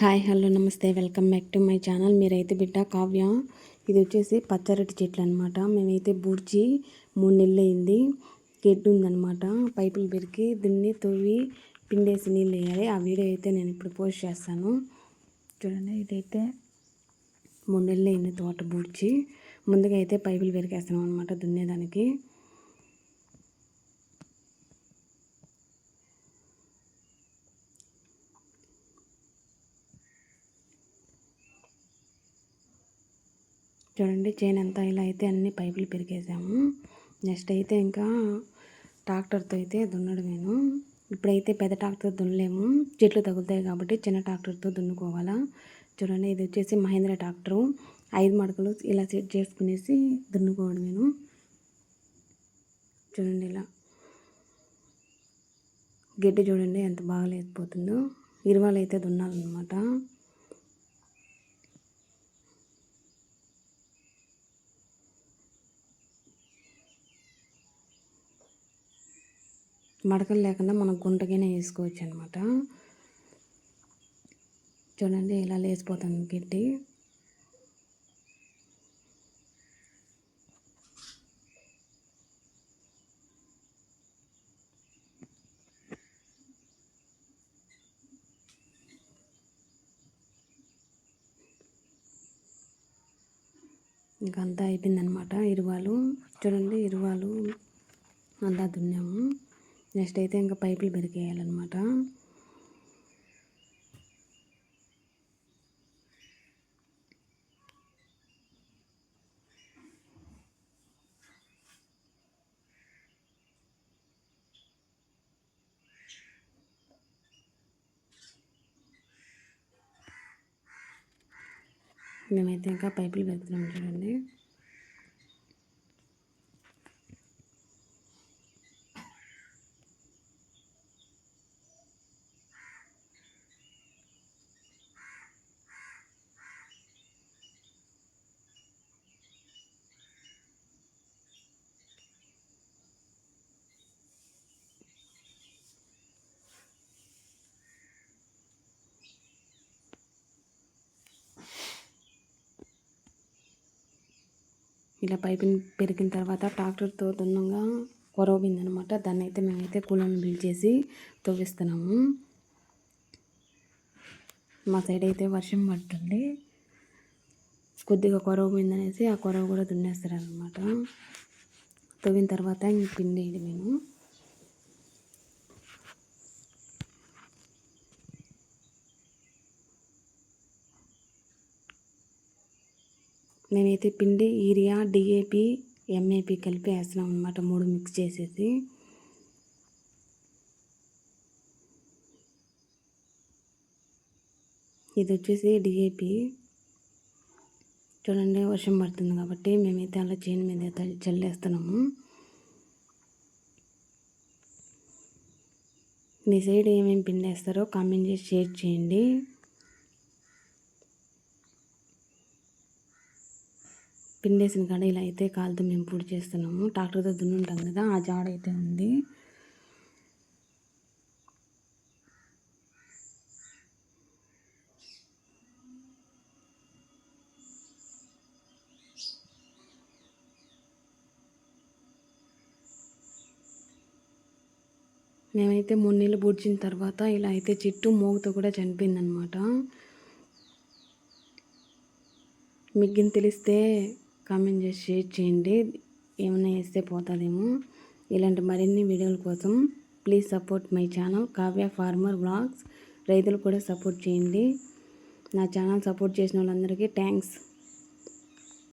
Hi hello నమస్తే. Welcome back to my channel. మీరైతే బిడ్డ కావ్య. ఇది వచ్చేసి పచ్చరటి చెట్లు అనమాట మేమైతే బూర్చి మూడు నెలలు అయింది. గెడ్డు ఉందనమాట పైపులు పెరికి దున్ని తవ్వి పిండేసి నీళ్ళు వేయాలి. ఆ వీడియో అయితే నేను ఇప్పుడు పోస్ట్ చేస్తాను. చూడండి ఇదైతే మూడు నెలలు అయింది తోట బూర్చి. ముందుగా అయితే పైపులు పెరికేస్తాను అనమాట దున్నేదానికి. చూడండి చేను అంతా ఇలా అయితే అన్ని పైపులు పెరిగేసాము నెక్స్ట్ అయితే ఇంకా ట్రాక్టర్తో అయితే దున్నడమేను ఇప్పుడైతే పెద్ద ట్రాక్టర్ దున్నలేము. చెట్లు తగులుతాయి కాబట్టి చిన్న ట్రాక్టర్తో దున్నుకోవాలా. చూడండి ఇది వచ్చేసి మహేంద్ర ట్రాక్టరు. ఐదు మడకలు ఇలా సెట్ చేసుకునేసి దున్నుకోవడమేను చూడండి ఇలా. గడ్డి చూడండి ఎంత బాగా లేకపోతుందో ఇరువాలైతే అయితే దున్నాలన్నమాట. మడకలు లేకుండా మనం గుంటగానే వేసుకోవచ్చు అనమాట చూడండి ఇలా లేచిపోతుంది గిడ్డి ఇంకంతా అయిపోయిందనమాట ఇరువాలు చూడండి ఇరువాలు అంతా దున్నాము. నెక్స్ట్ అయితే ఇంకా పైపులు పెరికేయాలన్నమాట మేమైతే ఇంకా పైపులు పెడుతున్నాం చూడండి. ఇలా పైపుని పెరిగిన తర్వాత ట్రాక్టర్తో దున్నంగా అనమాట దాన్ని అయితే మేమైతే కూలను పిలిచేసి తవ్విస్తున్నాము. మా సైడ్ అయితే వర్షం పడుతుంది. కొద్దిగా కొరవ పోయిందనేసి ఆ కొరవ కూడా దున్నేస్తారనమాట తవ్విన తర్వాత ఇంక పిండి మేము నేనైతే పిండి యూరియా డిఏపి ఎంఏపి కలిపి వేస్తున్నాం అనమాట మూడు మిక్స్ చేసేసి. ఇది వచ్చేసి డిఏపి చూడండి వర్షం పడుతుంది కాబట్టి మేమైతే అలా చేను మీద చల్లేస్తున్నాము. మీ సైడ్ ఏమేమి పిండి వేస్తారో కామెంట్ చేసి షేర్ చేయండి. పిండేసిన కాడ ఇలా అయితే కాలుతో మేము పూడి చేస్తున్నాము. ట్రాక్టర్తో దున్నుంటాం కదా ఆ జాడ అయితే ఉంది. మేమైతే మూడు నీళ్ళు బూడ్చిన తర్వాత ఇలా అయితే చెట్టు మోగుతో కూడా చనిపోయిందనమాట మీకు తెలిస్తే కామెంట్ చేసి షేర్ చేయండి. ఏమైనా వేస్తే పోతుందేమో. ఇలాంటి మరిన్ని వీడియోల కోసం please support my channel Kavya farmer blogs రైతులు కూడా సపోర్ట్ చేయండి. నా ఛానల్ సపోర్ట్ చేసిన వాళ్ళందరికీ థ్యాంక్స్